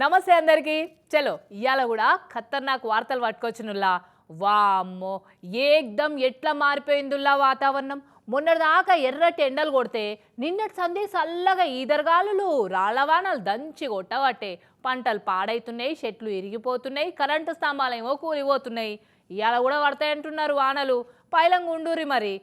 నమస్తే అందరికీ. చలో ఇవాళ కూడా ఖతర్నాక్ వార్తలు పట్టుకొచ్చినుల్లా. వామ్మో ఏకదం ఎట్లా మారిపోయిందిలా వాతావరణం? మొన్నటిదాకా ఎర్రటి ఎండలు కొడితే నిన్నటి సందే చల్లగా ఈదరగాలులు రాళ్ళవానలు దంచి కొట్టబట్టే పంటలు పాడైతున్నాయి చెట్లు ఇరిగిపోతున్నాయి కరెంటు స్తంభాలేమో కూలిపోతున్నాయి. ఇవాళ కూడా పడతాయంటున్నారు వానలు. పైలంగా ఉండూరి మరి.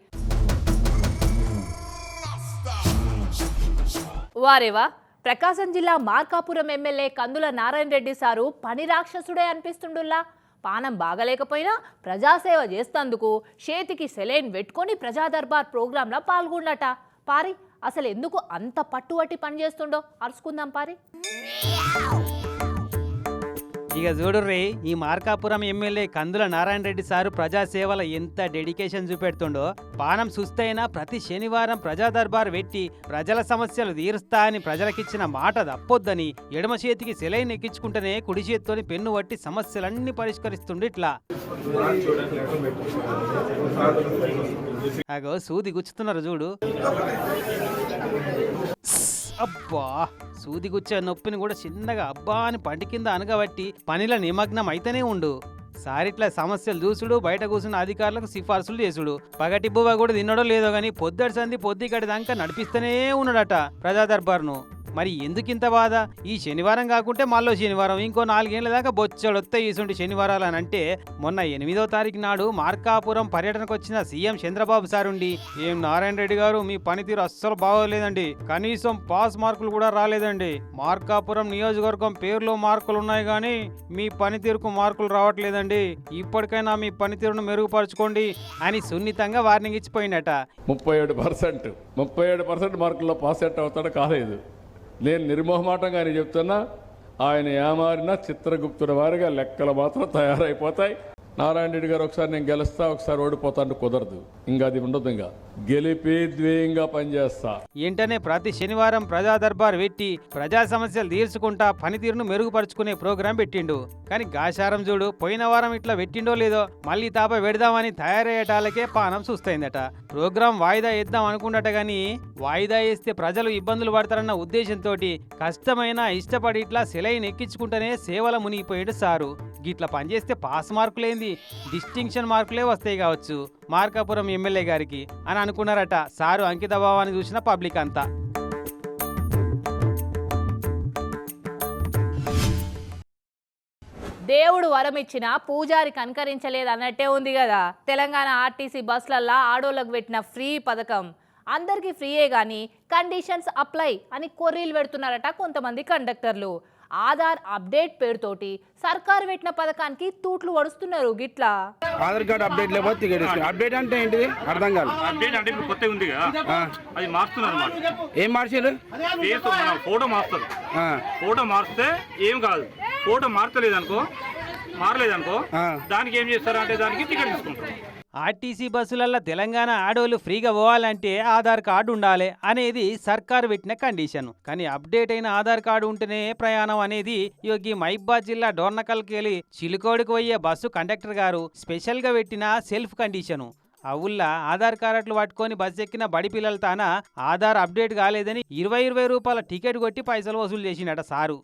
వారేవా? ప్రకాశం జిల్లా మార్కాపురం ఎమ్మెల్యే కందుల నారాయణ రెడ్డి సారు పని రాక్షసుడే అనిపిస్తుండుల్లా. పానం బాగలేకపోయినా ప్రజాసేవ చేస్తందుకు చేతికి సెలైన్ పెట్టుకొని ప్రజాదర్బార్ ప్రోగ్రాంలో పాల్గొన్నట పారి అసలు ఎందుకు అంత పట్టుబట్టి పని చేస్తుండో అరుచుకుందాం పారి. ఇక చూడుర్రి ఈ మార్కాపురం ఎమ్మెల్యే కందుల నారాయణ రెడ్డి సారు ప్రజాసేవల ఎంత డెడికేషన్ చూపెడుతుండో బాణం సుస్తైన ప్రతి శనివారం ప్రజా దర్బార్ పెట్టి ప్రజల సమస్యలు తీరుస్తా అని ప్రజలకిచ్చిన మాట తప్పొద్దని ఎడమ చేతికి సెలైన్ ఎక్కించుకుంటేనే కుడి చేత్తోని పెన్ను పట్టి సమస్యలన్నీ పరిష్కరిస్తుండే ఇట్లా. అగో సూది గుచ్చుతున్నారు చూడు. అబ్బా! సూదిగుచ్చే నొప్పిని కూడా చిన్నగా అబ్బా అని పంటి కింద అనగబట్టి పనిలో నిమగ్నం అయితేనే ఉండు. సారిట్ల సమస్యలు చూసుడు బయట కూర్చున్న అధికారులకు సిఫార్సులు చేసుడు. పగటి బువ్వ కూడా తినడో లేదో గాని పొద్దటి సంది పొద్దికడి దాకా నడిపిస్తూనే ఉన్నాడట ప్రజా దర్బార్ను మరి ఎందుకింత బాధ? ఈ శనివారం కాకుంటే మళ్ళీ శనివారం ఇంకో నాలుగేళ్ళ దాకా బొచ్చడు వస్తాయి శనివారాలు అని అంటే మొన్న ఎనిమిదో తారీఖు నాడు మార్కాపురం పర్యటనకు వచ్చిన సీఎం చంద్రబాబు సారుండి. ఏం నారాయణ రెడ్డి గారు మీ పనితీరు అస్సలు బాగోలేదండి. కనీసం పాస్ మార్కులు కూడా రాలేదండి. మార్కాపురం నియోజకవర్గం పేరులో మార్కులు ఉన్నాయి కానీ మీ పనితీరుకు మార్కులు రావట్లేదండి. ఇప్పటికైనా మీ పనితీరును మెరుగుపరచుకోండి అని సున్నితంగా వార్నింగ్ ఇచ్చిపోయిందట ముప్పై ఏడు పర్సెంట్ ముప్పై ఏడు పర్సెంట్ మార్కుల్లో పాస్ అవుతాడు కాలేదు. నేను నిర్మోహమాటంగా అని చెప్తున్నా ఆయన ఏమారిన చిత్రగుప్తుల వారిగా లెక్కలు మాత్రం తయారైపోతాయి. నారాయణ రెడ్డి గారు ఒకసారి నేను గెలుస్తా ఒకసారి ఓడిపోతాను కుదరదు. ఇంకా అది ఉండదు ఇంకా. గెలిపి ద్వేయంగా పనిచేస్తా. ఏంటనే ప్రతి శనివారం ప్రజా దర్బార్ పెట్టి ప్రజా సమస్యలు తీర్చుకుంటా పనితీరును మెరుగుపరుచుకునే ప్రోగ్రాం పెట్టిండు. కానీ గాశారం చూడు పోయిన వారం ఇట్లా పెట్టిండో లేదో మళ్ళీ తాప పెడదామని తయారయ్యేటాలకే పానం చూస్తైందట. ప్రోగ్రాం వాయిదా వేద్దాం అనుకున్నట గాని వాయిదా వేస్తే ప్రజలు ఇబ్బందులు పడతారన్న ఉద్దేశంతో కష్టమైన ఇష్టపడి ఇట్లా సెలైన్ ఎక్కించుకుంటేనే సేవల మునిగిపోయాడు సారు. గిట్లా పనిచేస్తే పాస్ మార్కులేంది డిస్టింక్షన్ మార్కులే వస్తాయి కావచ్చు. మార్కాపురం ఎమ్మెల్యే గారికి అని అనుకున్నారట. సారు అంకిత భావాన్ని చూసిన పబ్లిక్ అంతా. దేవుడు వరం ఇచ్చిన పూజారి కనకరించలేదు అన్నట్టే ఉంది కదా. తెలంగాణ ఆర్టీసీ బస్సులల్లా ఆడోళ్ళకు పెట్టిన ఫ్రీ పథకం. అందరికీ ఫ్రీయే కానీ కండిషన్స్ అప్లై అని కొర్రీలు పెడుతున్నారట కొంతమంది కండక్టర్లు. ఆధార్ అప్డేట్ పేరుతోటి సర్కారు పెట్టిన పథకానికి తూట్లు వడుస్తున్నారు గిట్లా. ఆధార్ కార్డు అప్డేట్ లేకపోతే అప్డేట్ అంటే ఏంటిది? అర్థం కాదు అప్డేట్ అంటే ఇప్పుడు కొత్తగా ఉంది కదా. అది అన్నమాట. ఏం మార్చారు ఫోటో మారుస్తారు ఫోటో మారిస్తే ఏం కాదు. ఫోటో మారతలేదు అనుకో మారలేదనుకో ఆ. దానికి ఏం చేస్తారు అంటే దానికి టికెట్ తీసుకుంటారు. ఆర్టీసీ బస్సులల్లో తెలంగాణ ఆడోళ్ళు ఫ్రీగా పోవాలంటే ఆధార్ కార్డు ఉండాలి అనేది సర్కారు పెట్టిన కండిషన్. కానీ అప్డేట్ అయిన ఆధార్ కార్డు ఉంటేనే ప్రయాణం అనేది యోగి మైబాద్ జిల్లా డోర్నకల్కి వెళ్ళి చిలుకోడికి పోయే బస్సు కండక్టర్ గారు స్పెషల్గా పెట్టిన సెల్ఫ్ కండిషను. అవుల్లా ఆధార్ కార్డులు పట్టుకొని బస్సు ఎక్కిన బడి పిల్లల తాన ఆధార్ అప్డేట్ కాలేదని ఇరవై ఇరవై రూపాయల టికెట్ కొట్టి పైసలు వసూలు చేసినట సారు.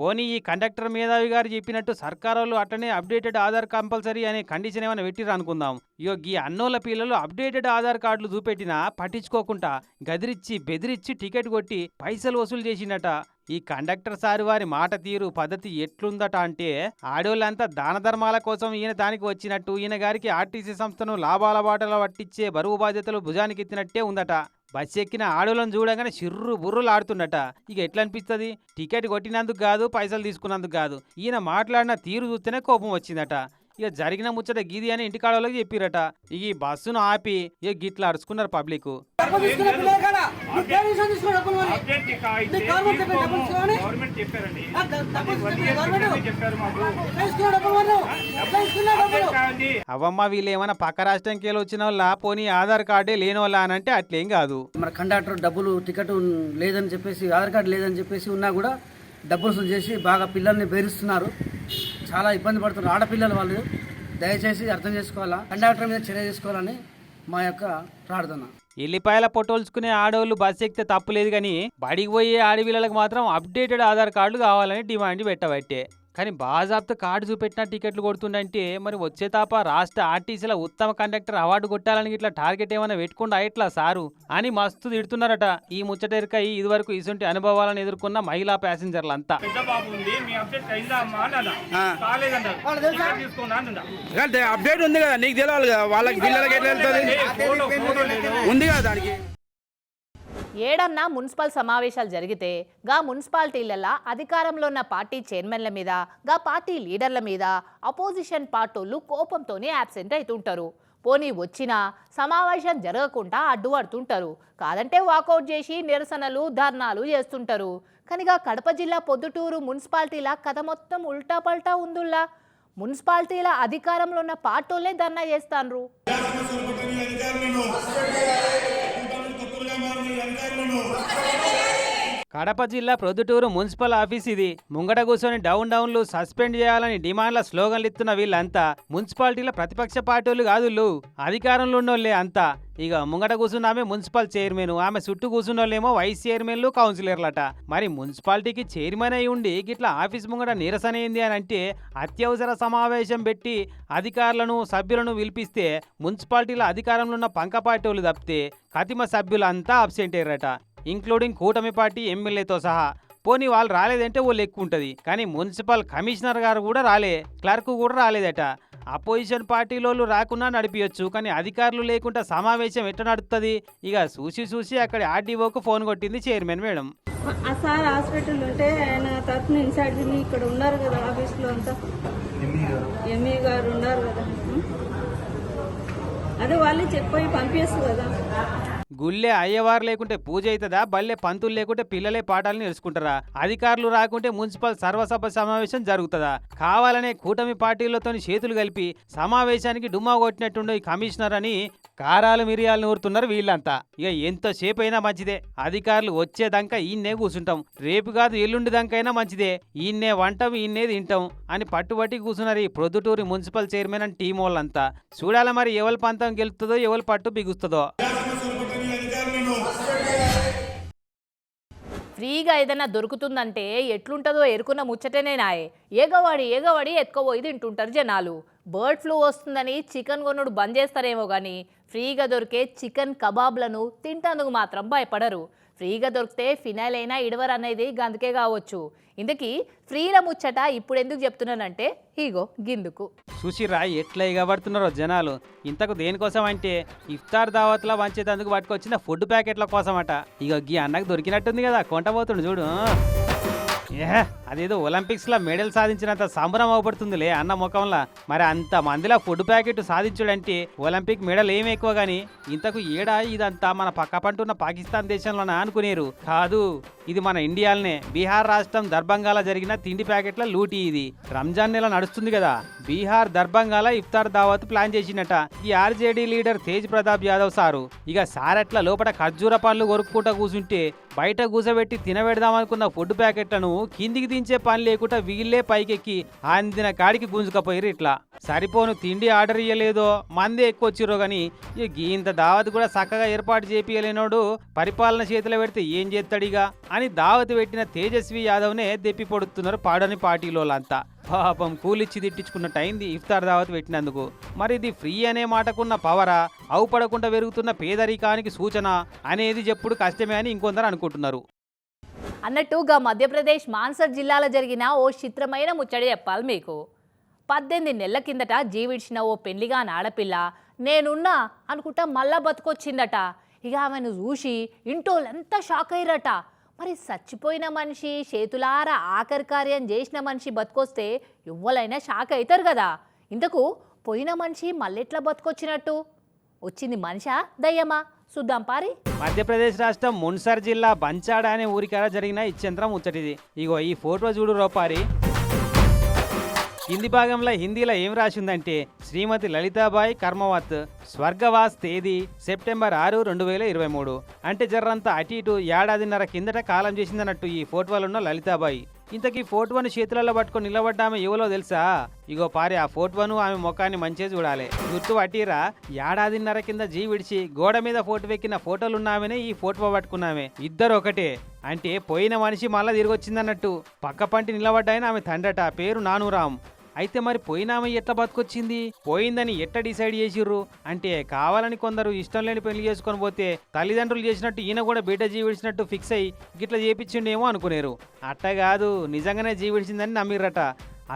పోనీ ఈ కండక్టర్ మేధావి గారు చెప్పినట్టు సర్కారు వాళ్ళు అట్లనే అప్డేటెడ్ ఆధార్ కంపల్సరీ అనే కండిషన్ ఏమైనా పెట్టిరు అనుకుందాం. ఇగో ఈ అన్నోళ్ళ పిల్లలు అప్డేటెడ్ ఆధార్ కార్డులు చూపెట్టినా పట్టించుకోకుండా గదిరిచ్చి బెదిరిచ్చి టికెట్ కొట్టి పైసలు వసూలు చేసిండట. ఈ కండక్టర్ సారి వారి మాట తీరు పద్ధతి ఎట్లుందట అంటే ఆడోళ్ళంతా దాన ధర్మాల కోసం ఈయన దానికి వచ్చినట్టు ఈయన గారికి ఆర్టీసీ సంస్థను లాభాల బాటలో పట్టించే బరువు బాధ్యతలు భుజానికి ఎత్తినట్టే ఉందట. బస్ ఎక్కిన ఆడోళ్ళని చూడగానే చిర్రు బుర్రులు ఆడుతుండట ఇక ఎట్లా అనిపిస్తుంది టికెట్ కొట్టినందుకు కాదు పైసలు తీసుకున్నందుకు కాదు. ఈయన మాట్లాడిన తీరు చూస్తేనే కోపం వచ్చిందట. ఇక జరిగిన ముచ్చట గీది అని ఇంటికాడోళ్ళకి చెప్పిరట. ఇక ఈ బస్సును ఆపి ఇక గిట్లా అరుచుకున్నారు పబ్లిక్. గవర్నమెంట్ చెప్పారండి చెప్పారు మాకు. అప్డేట్ కాదండి. అవమ్మ వీళ్ళు ఏమైనా పక్క రాష్ట్రంకి వెళ్ళి వచ్చిన వాళ్ళ? పోనీ ఆధార్ కార్డే లేని వాళ్ళ అని అంటే అట్లేం కాదు. మన కండక్టర్ డబ్బులు టికెట్ లేదని చెప్పేసి ఆధార్ కార్డు లేదని చెప్పేసి ఉన్నా కూడా డబ్బులు వసూలు చేసి బాగా పిల్లల్ని బెదిరిస్తున్నారు. చాలా ఇబ్బంది పడుతున్నారు. ఆడపిల్లలు వాళ్ళు. దయచేసి అర్థం చేసుకోవాలా? కండక్టర్ మీద చర్య చేసుకోవాలని మా యొక్క ప్రార్థన. ఎల్లిపాయల పొట్టోల్చుకునే ఆడవాళ్ళు బస్సు ఎక్కితే తప్పులేదు కానీ బడికి పోయే ఆడపిల్లలకు మాత్రం అప్డేటెడ్ ఆధార్ కార్డులు కావాలని డిమాండ్ పెట్టబట్టే. కానీ బాజాబ్తో కార్డు చూపెట్టిన టికెట్లు కొడుతుండంటే మరి వచ్చే తాప రాష్ట్ర ఆర్టీసీల ఉత్తమ కండక్టర్ అవార్డు కొట్టాలని ఇట్లా టార్గెట్ ఏమైనా పెట్టుకుండా ఎట్లా సారు? అని మస్తు తిడుతున్నారట. ఈ ముచ్చటెరకై ఇదివరకు ఇసుంటి అనుభవాలను ఎదుర్కొన్న మహిళా ప్యాసింజర్లంతా. పెద్ద బాబు ఉంది మీ అప్డేట్ ఉంది కదా నీకు తెలియాలి కదా వాళ్ళకి పిల్లలకి ఎట్లా వెళ్తుంది? ఉంది కదా దానికి? ఏడన్నా మున్సిపల్ సమావేశాలు జరిగితే గా మున్సిపాలిటీలలో అధికారంలో ఉన్న పార్టీ చైర్మన్ల మీద గా పార్టీ లీడర్ల మీద అపోజిషన్ పార్టీలు కోపంతోనే యాబ్సెంట్ అవుతుంటారు పోనీ వచ్చినా సమావేశం జరగకుండా అడ్డుపడుతుంటారు. కాదంటే వాకౌట్ చేసి నిరసనలు ధర్నాలు చేస్తుంటారు. కనుక కడప జిల్లా పొద్దుటూరు మున్సిపాలిటీల కథ మొత్తం ఉల్టా పల్టా ఉందుల్లా. మున్సిపాలిటీల అధికారంలో ఉన్న పార్టీలే ధర్నా చేస్తాన్రు. అధికారులను కడప జిల్లా ప్రొద్దుటూరు మున్సిపల్ ఆఫీస్ ఇది. ముంగట కూర్చొని డౌన్ డౌన్లు సస్పెండ్ చేయాలని డిమాండ్ల స్లోగన్లు ఇస్తున్న వీళ్ళంతా మున్సిపాలిటీల ప్రతిపక్ష పార్టీలు కాదుళ్ళు అధికారంలో ఉన్నోళ్ళే అంతా. ఇక ముంగట కూర్చున్న ఆమె మున్సిపల్ చైర్మన్ ఆమె చుట్టూ కూర్చున్నోళ్ళేమో వైస్ చైర్మన్లు కౌన్సిలర్లట. మరి మున్సిపాలిటీకి చైర్మన్ అయి ఉండి గిట్లా ఆఫీస్ ముంగట నిరసన ఏంది అని అంటే అత్యవసర సమావేశం పెట్టి అధికారులను సభ్యులను పిలిపిస్తే మున్సిపాలిటీల అధికారంలో ఉన్న పంక పార్టీలు తప్పితే కతిమ సభ్యులంతా అబ్సెంట్ అయ్యారట. ఇంక్లూడింగ్ కూటమి పార్టీ ఎమ్మెల్యేతో సహా. పోనీ వాళ్ళు రాలేదంటే వాళ్ళు ఎక్కువ ఉంటుంది. కానీ మున్సిపల్ కమిషనర్ గారు కూడా రాలే. క్లర్క్ కూడా రాలేదట. అపోజిషన్ పార్టీలోళ్ళు రాకుండా నడిపించచ్చు కానీ అధికారులు లేకుండా సమావేశం ఎట్ట నడుస్తుంది ఇక చూసి చూసి అక్కడ ఆర్డీఓకు ఫోన్ కొట్టింది చైర్మన్ మేడం. ఆ సార్ హాస్పిటల్ ఉంటే ఆయన తరఫున ఇన్ఛార్జ్ ఇక్కడ ఉన్నారు కదా ఆఫీస్లో అంతా. ఎంఈ గారు. ఉన్నారు కదా. అదే వాళ్ళే చెప్పి పంపిస్తారు కదా. గుళ్ళే అయ్యవారు లేకుంటే పూజ అవుతుందా? బల్లే పంతులు లేకుంటే పిల్లలే పాఠాలు నేర్చుకుంటారా? అధికారులు రాకుంటే మున్సిపల్ సర్వసభ సమావేశం జరుగుతుందా? కావాలనే కూటమి పార్టీలతో చేతులు కలిపి సమావేశానికి డుమ్మా కొట్టినట్టుండే ఈ కమిషనర్ అని కారాలు మిరియాలు నూరుతున్నారు వీళ్ళంతా. ఇక ఎంతసేపు అయినా మంచిదే. అధికారులు వచ్చేదాకా ఈయన్నే కూర్చుంటాం రేపు కాదు ఎల్లుండి దాకైనా మంచిదే. ఈయన్నే వంటం ఈయన్నే తింటాం అని పట్టుబట్టి కూర్చున్నారు ఈ ప్రొద్దుటూరి మున్సిపల్ చైర్మన్ అని టీం వాళ్ళంతా. చూడాలి మరి ఎవరి పంతం గెలుతుందో ఎవరి పట్టు బిగుస్తుందో? ఫ్రీగా ఏదైనా దొరుకుతుందంటే ఎట్లుంటుందో ఎరుకున్న ముచ్చటనే నాయే. ఏగవాడి ఏగవాడి ఎత్తుకోబోయి తింటుంటారు జనాలు. బర్డ్ ఫ్లూ వస్తుందని చికెన్ కొనుడు బంద్ చేస్తారేమో కానీ ఫ్రీగా దొరికే చికెన్ కబాబ్లను తింటందుకు మాత్రం భయపడరు. ఫ్రీగా దొరికితే ఫినాయిల్ అయినా ఇడవర్ అనేది గందుకే కావచ్చు. ఇందుకీ ఫ్రీల ముచ్చట ఇప్పుడు ఎందుకు చెప్తున్నానంటే ఇగో గిందుకు. చూసిరా ఎట్లా ఇగబడుతున్నారో జనాలు. ఇంతకు దేనికోసం అంటే ఇఫ్తార్ దావత్లా వంచేటందుకు పట్టుకొచ్చిన ఫుడ్ ప్యాకెట్ల కోసమట. ఇక గీ అన్నకు దొరికినట్టుంది కదా కొంటపోతుండు చూడు. అదేదో అదేదో ఒలింపిక్స్లో మెడల్ సాధించినంత సంబరం అవబడుతుందిలే అన్న ముఖంలా. మరి అంత మందిలా ఫుడ్ ప్యాకెట్ సాధించుడంటే ఒలింపిక్ మెడల్ ఏమి ఎక్కువ గాని ఇంతకు ఏడా ఇదంతా మన పక్క పంటున్న పాకిస్తాన్ దేశంలోనా అనుకునేరు. కాదు ఇది మన ఇండియాలనే. బీహార్ రాష్ట్రం దర్భంగాల జరిగిన తిండి ప్యాకెట్ల లూటీ ఇది. రంజాన్ నెల నడుస్తుంది కదా బీహార్ దర్భంగాల ఇఫ్తార్ దావత్ ప్లాన్ చేసినట ఈ RJD leader Tej Pratap Yadav sir. ఇక సారట్ల లోపల ఖర్జూర పండ్లు కొరుక్కుంటా కూర్చుంటే బయట కూసబెట్టి తినబెడదామనుకున్న ఫుడ్ ప్యాకెట్లను కిందికి దించే పని లేకుండా వీళ్ళే పైకెక్కి అందిన కాడికి గుంజుకపోయారు ఇట్లా. సరిపోను తిండి ఆర్డర్ ఇయ్యలేదో మందే ఎక్కువ వచ్చిరో గాని ఇక ఇంత దావత్ కూడా చక్కగా ఏర్పాటు చేపియలేనోడు పరిపాలన చేతిలో పెడితే ఏం చేస్తాడిగా అని దావత్ పెట్టిన తేజస్వి యాదవ్నే దెప్పి పొడుతున్నారు పాడని పార్టీలోలంతా పాపం కూలిచ్చి తిట్టించుకున్న టైంది ఇఫ్తార్ దావత్ పెట్టినందుకు. మరి ఇది ఫ్రీ అనే మాటకున్న పవరా అవుపడకుండా పెరుగుతున్న పేదరికానికి సూచన అనేది చెప్పుడు కష్టమే అని ఇంకొందరు అనుకుంటున్నారు. అన్నట్టుగా మధ్యప్రదేశ్ మాన్సర్ జిల్లాలో జరిగిన ఓ చిత్రమైన ముచ్చడి చెప్పాలి మీకు. పద్దెనిమిది నెలల కిందట జీవించిన ఓ పెళ్ళిగాని ఆడపిల్ల నేనున్నా అనుకుంటా మళ్ళా బతుకొచ్చిందట. ఇక ఆమెను చూసి ఇంటోళ్ళంతా షాక్ అయ్యారట మరి చచ్చిపోయిన మనిషి చేతులారా ఆఖరి కార్యం చేసిన మనిషి బతుకొస్తే ఎవ్వలైనా షాక్ అవుతారు కదా. ఇంతకు పోయిన మనిషి మళ్ళెట్లా బతుకొచ్చినట్టు? వచ్చింది మనిషా దయ్యమా? చూద్దాం పారి. మధ్యప్రదేశ్ రాష్ట్రం మున్సర్ జిల్లా బంచాడ అనే ఊరికాడ జరిగిన ఇచ్చంత్రం ముచ్చటిది. ఇగో ఈ ఫోటో చూడు రోపారి హిందీ భాగంలో హిందీలో ఏం రాసిందంటే శ్రీమతి లలితాబాయి కర్మవత్ స్వర్గవాస్ తేదీ సెప్టెంబర్ ఆరు రెండు వేల ఇరవై మూడు. అంటే జర్రంతా అటు ఇటు ఏడాదిన్నర కిందట కాలం చేసిందన్నట్టు ఈ ఫోటోలో ఉన్న లలితాబాయి. ఇంతకీ ఫోటోను చేతులలో పట్టుకొని నిలబడ్డామె ఎవరో తెలుసా? ఇగో పారి ఆ ఫోటోను ఆమె ముఖాన్ని మంచిగా చూడాలి. గుర్తు పట్టిరా ఏడాదిన్నర కింద జీ విడిచి గోడ మీద ఫోటో ఎక్కిన ఫోటోలున్నామనే ఈ ఫోటో పట్టుకున్నామే. ఇద్దరు ఒకటే. అంటే పోయిన మనిషి మళ్ళా తిరిగి వచ్చిందన్నట్టు పక్క పంటి నిలబడ్డాయని ఆమె తండ్రట పేరు నానురామ్. అయితే మరి పోయినామె ఎట్లా బతుకొచ్చింది? పోయిందని ఎట్లా డిసైడ్ చేసిర్రు? అంటే కావాలని కొందరు ఇష్టం లేని పెళ్ళి చేసుకొని పోతే తల్లిదండ్రులు చేసినట్టు ఈయన కూడా బిడ్డ జీవించినట్టు ఫిక్స్ అయ్యి గిట్లా చేపించిండేమో అనుకునేరు. అట్ట కాదు నిజంగానే జీవించిందని నమ్మిర్రట.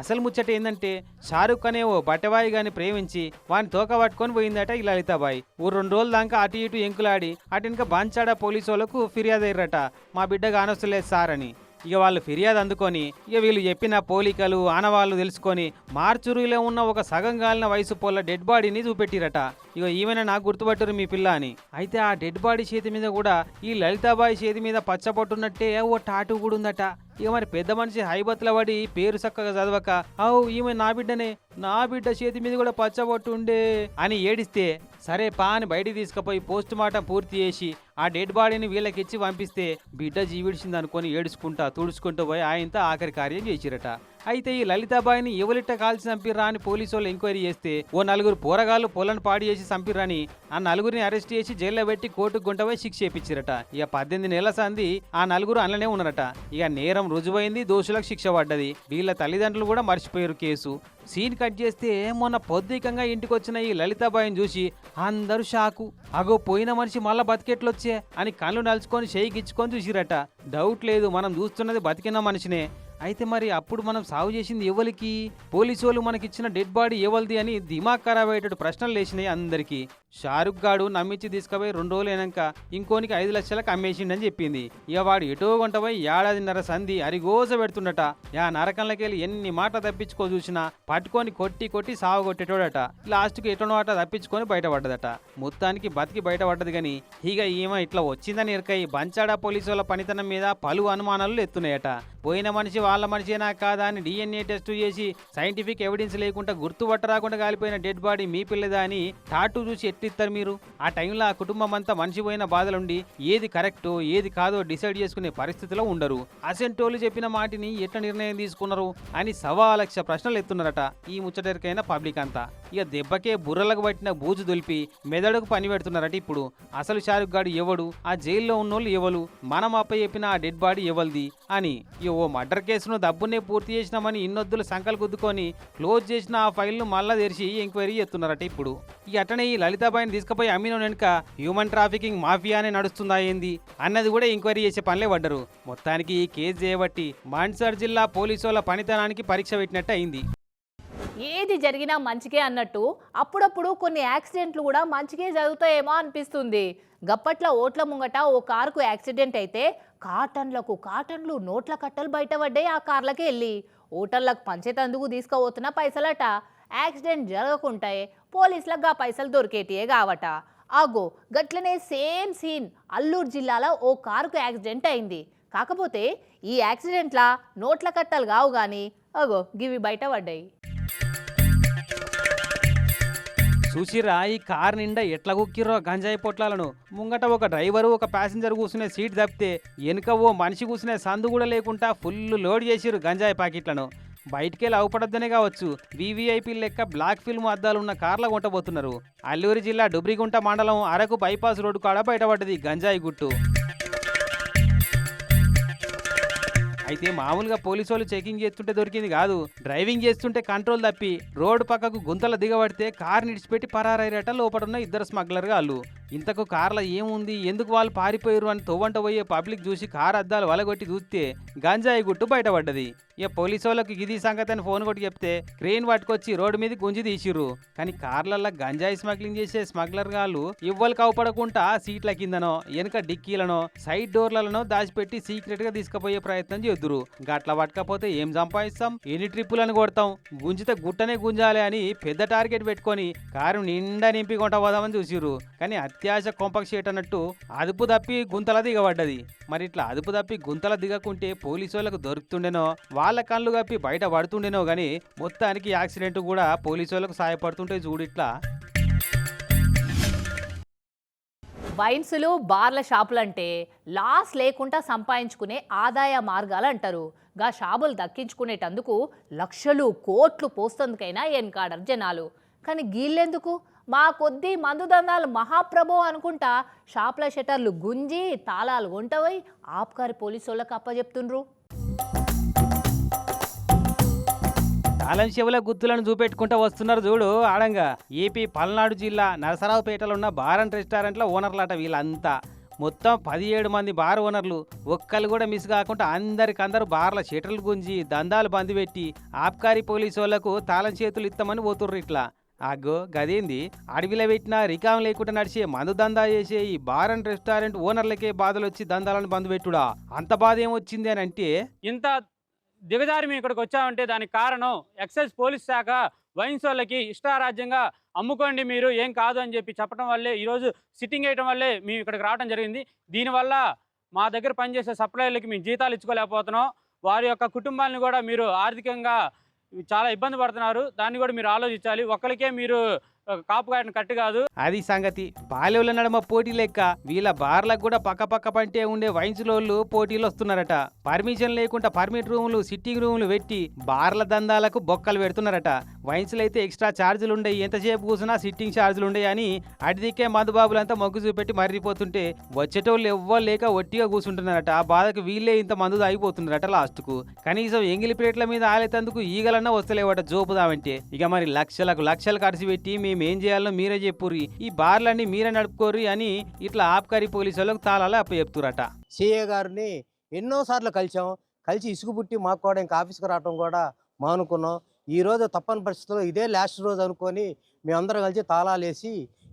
అసలు ముచ్చట ఏంటంటే షారుఖ్ అనే ఓ బట్టబాయి గాని ప్రేమించి వాని తోక పట్టుకొని పోయిందట ఈ లలితాబాయి. ఓ రెండు రోజుల దాకా అటు ఇటు ఎంకులాడి అటు ఇంకా బాంచాడ పోలీసు వాళ్ళకు ఫిర్యాదు అయ్యారట మా బిడ్డ కానొస్తలేదు సార్ అని. ఇక వాళ్ళు ఫిర్యాదు అందుకొని ఇక వీళ్ళు చెప్పిన పోలికలు ఆనవాళ్ళు తెలుసుకొని మార్చురులో ఉన్న ఒక సగం గాలిన వయసు పోల డెడ్ బాడీని చూపెట్టిరట. ఇక ఈమెన నాకు గుర్తుపట్టరు మీ పిల్ల అని. అయితే ఆ డెడ్ బాడీ చేతి మీద కూడా ఈ లలితాబాయి చేతి మీద పచ్చబొట్టున్నట్టే ఓ టాటూ కూడా ఉందట. ఇక మరి పెద్ద మనిషి హైబత్ల పడి పేరు చక్కగా చదవక అవు ఈమె నా బిడ్డనే నా బిడ్డ చేతి మీద కూడా పచ్చబొట్టు ఉండే అని ఏడిస్తే సరే పా అని బయటికి తీసుకుపోయి పోస్ట్ మార్టం పూర్తి చేసి ఆ డెడ్ బాడీని వీళ్ళకిచ్చి పంపిస్తే బిడ్డ జీవిడిచింది అనుకొని ఏడుచుకుంటా తుడుచుకుంటూ పోయి ఆయనతో ఆఖరి కార్యం చేసిరట. అయితే ఈ లలితాబాయిని ఎవలిట్ట కాల్చి చంపిర్రా అని పోలీసు వాళ్ళు ఎంక్వైరీ చేస్తే ఓ నలుగురు పోరగాళ్ళు పొలను పాడి చేసి చంపిర్రని ఆ నలుగురిని అరెస్ట్ చేసి జైల్లో పెట్టి కోర్టుకు గుంటపై శిక్ష చేపించారట. ఇక పద్దెనిమిది నెలల సంది ఆ నలుగురు అందులోనే ఉన్నారట. ఇక నేరం రుజువైంది దోషులకు శిక్ష పడ్డది. వీళ్ళ తల్లిదండ్రులు కూడా మర్చిపోయారు కేసు. సీన్ కట్ చేస్తే మొన్న పొద్దుకంగా ఇంటికి వచ్చిన ఈ లలితాబాయిని చూసి అందరూ షాకు. అగో పోయిన మనిషి మళ్ళా బతికెట్లొచ్చే అని కళ్ళు నలుచుకొని చేయికిచ్చుకొని చూసిరట. డౌట్ లేదు మనం చూస్తున్నది బతికిన మనిషినే. అయితే మరి అప్పుడు మనం సాగు చేసింది ఎవరికి పోలీసు వాళ్ళు మనకిచ్చిన డెడ్ బాడీ ఎవరిది అని దిమాగ్ ఖరాబ్ అయ్యేటట్టు ప్రశ్నలు లేచినాయి అందరికీ. షారుఖ్ గాడు నమ్మించి తీసుకుపోయి రెండు రోజులు అయినాక ఇంకోనికి ఐదు లక్షలకు అమ్మేసిండని చెప్పింది. ఇక వాడు ఎటో కొంటపోయి ఏడాదిన్నర సంధి అరిగోస పెడుతుండట. యా నరకంలోకెళ్ళి ఎన్ని మాట తప్పించుకో చూసినా పట్టుకొని కొట్టి కొట్టి సాగు కొట్టేటోడట. లాస్ట్కి ఎటోనో అట తప్పించుకొని బయటపడ్డదట. మొత్తానికి బతికి బయటపడ్డది కానీ ఇక ఈమె ఇట్లా వచ్చిందని ఇరకై బంచాడా పోలీసు వాళ్ళ పనితనం మీద పలు అనుమానాలు ఎత్తున్నాయట. పోయిన మనిషి వాళ్ళ మనిషేనా కాదా అని డిఎన్ఏ టెస్ట్ చేసి సైంటిఫిక్ ఎవిడెన్స్ లేకుండా గుర్తుపట్టరాకుండా కాలిపోయిన డెడ్ బాడీ మీ పిల్లదా అని టాటూ చూసి ఎట్టిస్తారు మీరు? ఆ టైంలో ఆ కుటుంబం అంతా మనిషి పోయిన బాధలుండి ఏది కరెక్టో ఏది కాదో డిసైడ్ చేసుకునే పరిస్థితిలో ఉండరు. అసెంటోలు చెప్పిన మాటిని ఎట్లా నిర్ణయం తీసుకున్నారు అని సవా లక్ష ప్రశ్నలు ఎత్తున్నారట ఈ ముచ్చటరికైన పబ్లిక్ అంతా. ఇక దెబ్బకే బుర్రలకు పట్టిన బూజు దులిపి మెదడుకు పని పెడుతున్నారట ఇప్పుడు. అసలు షారుఖ్ గాడు ఎవడు? ఆ జైల్లో ఉన్నోళ్ళు ఎవరు మనం అప్ప చెప్పిన ఆ డెడ్ బాడీ ఎవల్ది? అని ఇక ఓ మర్డర్ కేసును దబ్బునే పూర్తి చేసినామని ఇన్నొద్దులు సంకలు గుద్దుకొని క్లోజ్ చేసిన ఆ ఫైల్ను మళ్ళా తెరిచి ఎంక్వైరీ చేస్తున్నారట ఇప్పుడు. ఈ అట్టనే ఈ లలితాబాయిని తీసుకుపోయి అమ్మిన వెనుక హ్యూమన్ ట్రాఫికింగ్ మాఫియానే నడుస్తుందా ఏంది అన్నది కూడా ఎంక్వైరీ చేసే పనులే పడ్డరు. మొత్తానికి ఈ కేసు చేయబట్టి మాన్సార్ జిల్లా పోలీసు వాళ్ళ పనితనానికి పరీక్ష పెట్టినట్టు అయింది. ఏది జరిగినా మంచికే అన్నట్టు అప్పుడప్పుడు కొన్ని యాక్సిడెంట్లు కూడా మంచికే జరుగుతాయేమో అనిపిస్తుంది. గప్పట్ల ఓట్ల ముంగట ఓ కారుకు యాక్సిడెంట్ అయితే కాటన్లకు కాటన్లు నోట్ల కట్టలు బయటపడ్డాయి ఆ కార్లకి వెళ్ళి. ఓటర్లకు పంచేతందుకు తీసుకుపోతున్న పైసలట. యాక్సిడెంట్ జరగకుంటాయే పోలీసులకు ఆ పైసలు దొరికేటియే కావట ఆగో గట్లనే సేమ్ సీన్ అల్లూరు జిల్లాలో ఓ కారుకు యాక్సిడెంట్ అయింది. కాకపోతే ఈ యాక్సిడెంట్లా నోట్ల కట్టలు కావు కానీ అగో గివి బయట చూసిరా ఈ కార్ నిండా ఎట్లా కుక్కిర్రో గంజాయి పొట్లాలను. ముంగట ఒక డ్రైవరు ఒక ప్యాసింజర్ కూర్చునే సీట్ తప్పితే వెనుక ఓ మనిషి కూర్చునే సందు కూడా లేకుండా ఫుల్ లోడ్ చేసిర్రు గంజాయి ప్యాకెట్లను. బయటికెళ్ళి అవపడద్దనే కావచ్చు. వీవీఐపీ లెక్క బ్లాక్ ఫిల్మ్ అద్దాలు ఉన్న కార్ల కొంటబోతున్నారు. అల్లూరి జిల్లా డుబ్రిగుంట మండలం అరకు బైపాస్ రోడ్డు కాడ బయటపడ్డది గంజాయి గుట్టు. అయితే మామూలుగా పోలీసు వాళ్ళు చెకింగ్ చేస్తుంటే దొరికింది కాదు. డ్రైవింగ్ చేస్తుంటే కంట్రోల్ తప్పి. రోడ్డు పక్కకు గుంతలు దిగబడితే కారు నిడిచిపెట్టి పరారైరట లోపడున్న ఇద్దరు స్మగ్లర్ వాళ్ళు ఇంతకు కార్లో ఏముంది? ఎందుకు వాళ్ళు పారిపోయారు అని తోవంట పోయే పబ్లిక్ చూసి కార్ అద్దాలు వలగొట్టి చూస్తే గంజాయి గుట్టు బయటపడ్డది. ఇక పోలీసు వాళ్ళకి ఇది సంగతి అని ఫోన్ కొట్టి చెప్తే క్రేన్ పట్టుకొచ్చి రోడ్డు మీద గుంజి తీసిర్రు. కానీ కార్లల్లో గంజాయి స్మగ్లింగ్ చేసే స్మగ్లర్ గాళ్ళు ఇవ్వలు కవపడకుండా సీట్ల కిందనో వెనుక డిక్కీలనో సైడ్ డోర్లలోనో దాచిపెట్టి సీక్రెట్గా తీసుకుపోయే ప్రయత్నం చేద్దురు. గట్ల పట్టకపోతే ఏం సంపాదిస్తాం? ఎన్ని ట్రిప్పులను కొడతాం? గుంజితే గుట్టనే గుంజాలి అని పెద్ద టార్గెట్ పెట్టుకొని కారు నిండా నింపి కొంట పోదామని చూసిర్రు. కానీ అత్యాశ కొంపక అన్నట్టు అదుపు తప్పి గుంతల దిగబడ్డది. మరి ఇట్లా అదుపు తప్పి గుంతల దిగకుంటే పోలీసు వాళ్ళకు దొరుకుతుండేనో వాళ్ళ కళ్ళు కప్పి బయట పడుతుండేనో కానీ మొత్తానికి యాక్సిడెంట్ కూడా పోలీసు వాళ్ళకు సాయపడుతుంటే చూడు ఇట్లా. వైన్సులు బార్ల షాపులంటే లాస్ లేకుండా సంపాదించుకునే ఆదాయ మార్గాలు అంటారు. గా షాపులు దక్కించుకునేటందుకు లక్షలు కోట్లు పోస్తందుకైనా ఎన్కాడరు జనాలు. కానీ గీళ్ళెందుకు? మా కొద్దీ మందు దందాలు మహాప్రభు అనుకుంటా షాప్ల షటర్లు గుంజి తాళాలు కొంటవై ఆబ్కారి పోలీసు వాళ్ళకి అప్పచెప్తుండ్రు తాళం చెవుల గుర్తులను చూపెట్టుకుంటూ వస్తున్నారు చూడు ఆడంగా. ఏపీ పల్నాడు జిల్లా నరసరావుపేటలో ఉన్న బార్ అండ్ రెస్టారెంట్ల ఓనర్లట వీళ్ళంతా. మొత్తం పదిహేడు మంది బార్ ఓనర్లు. ఒక్కళ్ళు కూడా మిస్ కాకుండా అందరికందరూ బార్ల షెటర్లు గుంజి దందాలు బంద్ పెట్టి ఆబ్కారీ పోలీసు వాళ్ళకు తాళం చేతులు ఇస్తామని పోతుర్రు ఇట్లా. అగ్గో గదేంది? అడవిలో పెట్టినా రికాం లేకుండా నడిచే మందు దందా చేసే ఈ బార్ అండ్ రెస్టారెంట్ ఓనర్లకే బాధలు వచ్చి దందాలను బంద్ పెట్టుడా? అంత బాధ ఏమొచ్చింది అని అంటే? ఇంత దిగజారి మేము ఇక్కడికి వచ్చామంటే దానికి కారణం ఎక్సైజ్ పోలీస్ శాఖ వైన్స్ వాళ్ళకి ఇష్టారాజ్యంగా అమ్ముకోండి మీరు ఏం కాదు అని చెప్పి చెప్పడం వల్లే ఈరోజు సిట్టింగ్ వేయడం వల్లే మేము ఇక్కడికి రావడం జరిగింది. దీనివల్ల మా దగ్గర పనిచేసే సప్లయర్లకి మేము జీతాలు ఇచ్చుకోలేకపోతున్నాం. వారి యొక్క కుటుంబాలను కూడా మీరు ఆర్థికంగా చాలా ఇబ్బంది పడుతున్నారు. దాన్ని కూడా మీరు ఆలోచించాలి. ఒక్కరికే మీరు కాపు కాయడం కట్టు కాదు. అది సంగతి. బాల్యవుల నడమ పోటీ లెక్క వీళ్ళ బార్లకు కూడా పక్క పక్క పంటే ఉండే వైన్స్లోళ్ళు పోటీలు వస్తున్నారట. పర్మిషన్ లేకుండా పర్మిట్ రూములు సిట్టింగ్ రూములు పెట్టి బార్ల దందాలకు బొక్కలు పెడుతున్నారట. వైన్స్లో అయితే ఎక్స్ట్రా ఛార్జీలు ఉండయి ఎంతసేపు కూసినా సిట్టింగ్ ఛార్జీలు ఉండయి అని అడిదికే మందుబాబులంతా మొగ్గు చూపెట్టి మర్రిపోతుంటే వచ్చేటోళ్ళు ఎవ్వరు లేక ఒట్టిగా కూర్చుంటున్నారట. ఆ బాధకు వీళ్ళే ఇంత మందు అయిపోతున్నారట లాస్ట్కు. కనీసం ఎంగిలి ప్లేట్ల మీద ఆలేతందుకు ఈగలన్నా వస్తలేవట జోపుదామంటే ఇక మరి లక్షలకు లక్షలు ఖర్చు పెట్టి మేము ఏం చేయాలో మీరే చెప్పుర్రి. ఈ బార్లన్నీ మీరే నడుపుకోర్రి అని ఇట్లా ఆబ్కారీ పోలీసు వాళ్ళకు తాళాలు అప్పచెప్తురట సిఏ గారిని ఎన్నోసార్లు కలిసాం కలిసి ఇసుగు పుట్టి మాకు కూడా ఇంకా ఆఫీస్కి రావడం కూడా మానుకున్నాం. ఈ రోజు తప్పని పరిస్థితుల్లో ఇదే లాస్ట్ రోజు అనుకొని మేమందరం కలిసి తాళాలు వేసి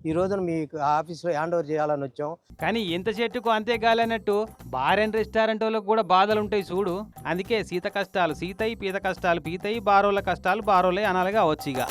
ఈ రోజున మీకు ఆఫీస్లో హ్యాండ్ ఓవర్ చేయాలని వచ్చాం. కానీ ఎంత చెట్టుకు అంతే గాలన్నట్టు బార్ అండ్ రెస్టారెంట్ వాళ్ళకు కూడా బాధలు ఉంటాయి చూడు. అందుకే సీత కష్టాలు సీతయి పీత కష్టాలు పీతయి బారోళ్ళ కష్టాలు బారోలే అనాలిగా వచ్చిగా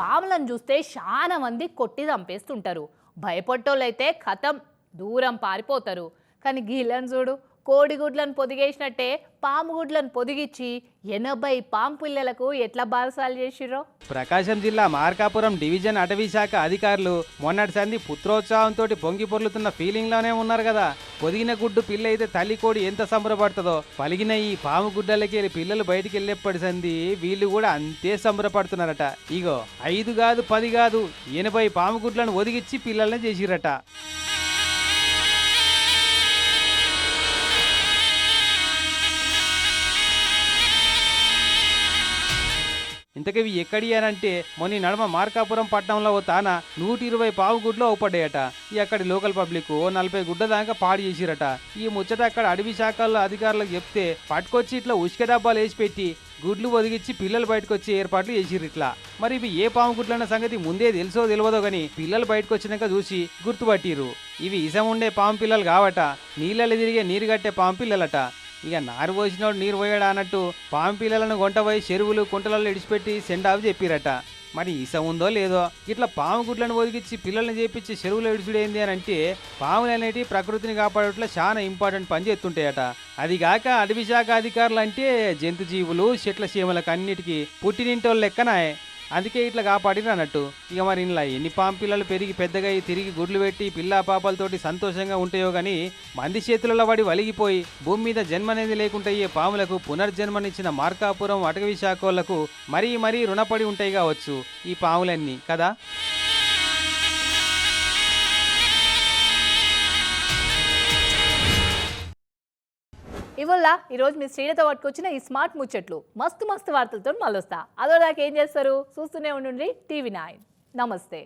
పాములను చూస్తే చాలా మంది కొట్టి చంపేస్తుంటారు. భయపడ్డోళ్ళైతే కథం దూరం పారిపోతారు. కానీ గీళ్ళని చూడు కోడిగుడ్లను పొదిగేసినట్టే పాము గుడ్లను పొదిగిచ్చి ఎనభై పాము పిల్లలకు ఎట్లా బారసాలు చేసిర్రో? ప్రకాశం జిల్లా మార్కాపురం డివిజన్ అటవీ శాఖ అధికారులు మొన్నటి సంది పుత్రోత్సాహంతో పొంగి పొర్లుతున్న ఫీలింగ్లోనే ఉన్నారు కదా. పొదిగిన గుడ్డు పిల్ల అయితే తల్లి కోడి ఎంత సంబరపడుతుందో. పలిగిన ఈ పాము గుడ్డలకి వెళ్ళి పిల్లలు బయటికి వెళ్ళేప్పటి సంది వీళ్ళు కూడా అంతే సంబరపడుతున్నారట. ఇగో ఐదు కాదు పది కాదు ఎనభై పాము గుడ్లను ఒదిగిచ్చి పిల్లల్ని చేసిరట ఇంతకవి ఇవి ఎక్కడి అనంటే మొన్న నడమ మార్కాపురం పట్టణంలో ఓ తాన నూట ఇరవై పావు గుడ్లు అవుపడ్డాయట. ఈ అక్కడి లోకల్ పబ్లిక్ ఓ నలభై గుడ్డ దాకా పాడు చేసిరట. ఈ ముచ్చట అక్కడ అడవి శాఖల్లో అధికారులకు చెప్తే పట్టుకొచ్చి ఇట్లా ఉసుక డబ్బాలు వేసి పెట్టి గుడ్లు ఒదిగించి పిల్లలు బయటకు వచ్చే ఏర్పాట్లు చేసిర్రు ఇట్లా. మరి ఇవి ఏ పాము గుడ్లన్న సంగతి ముందే తెలుసో తెలియదో గాని పిల్లలు బయటకు వచ్చినాక చూసి గుర్తుపట్టిర్రు. ఇవి ఇసం ఉండే పాము పిల్లలు కావట. నీళ్ళలో తిరిగే నీరు కట్టే పాము పిల్లలట. ఇక నారు పోసినోడు నీరు పోయాడా అన్నట్టు పాము పిల్లలను గొంటపోయి చెరువులు కుంటలలో ఇడిచిపెట్టి సెండావి చెప్పిరట. మరి ఇస ఉందో లేదో? ఇట్లా పాము గుడ్లను ఒదిగించి పిల్లల్ని చేపించి చెరువులో ఇడుచుడేంది అని అంటే పాములు అనేటివి ప్రకృతిని కాపాడట్లో చాలా ఇంపార్టెంట్ పని చేస్తుంటాయట. అది కాక అడవి శాఖ అధికారులు అంటే జంతు జీవులు చెట్ల సీమలకు అన్నిటికీ పుట్టినింటోళ్ళు లెక్కనాయే. అందుకే ఇట్లా కాపాడిరు అన్నట్టు. ఇక మరి ఇలా ఎన్ని పాము పిల్లలు పెరిగి పెద్దగా తిరిగి గుడ్లు పెట్టి పిల్ల పాపలతోటి సంతోషంగా ఉంటాయో గాని మంది చేతులలో పడి వలిగిపోయి భూమి మీద జన్మనేది లేకుండా అయ్యే పాములకు పునర్జన్మనిచ్చిన మార్కాపురం అటవీ శాఖలకు మరీ మరీ రుణపడి ఉంటాయి కావచ్చు ఈ పాములన్నీ కదా? ఇవల్ల ఈరోజు మీ శ్రీలతో పట్టుకొచ్చిన ఈ స్మార్ట్ ముచ్చట్లు. మస్తు మస్తు వార్తలతో మళ్ళొస్తా. అదో దాకా ఏం చేస్తారు? చూస్తూనే ఉండండి టీవీ నైన్. నమస్తే.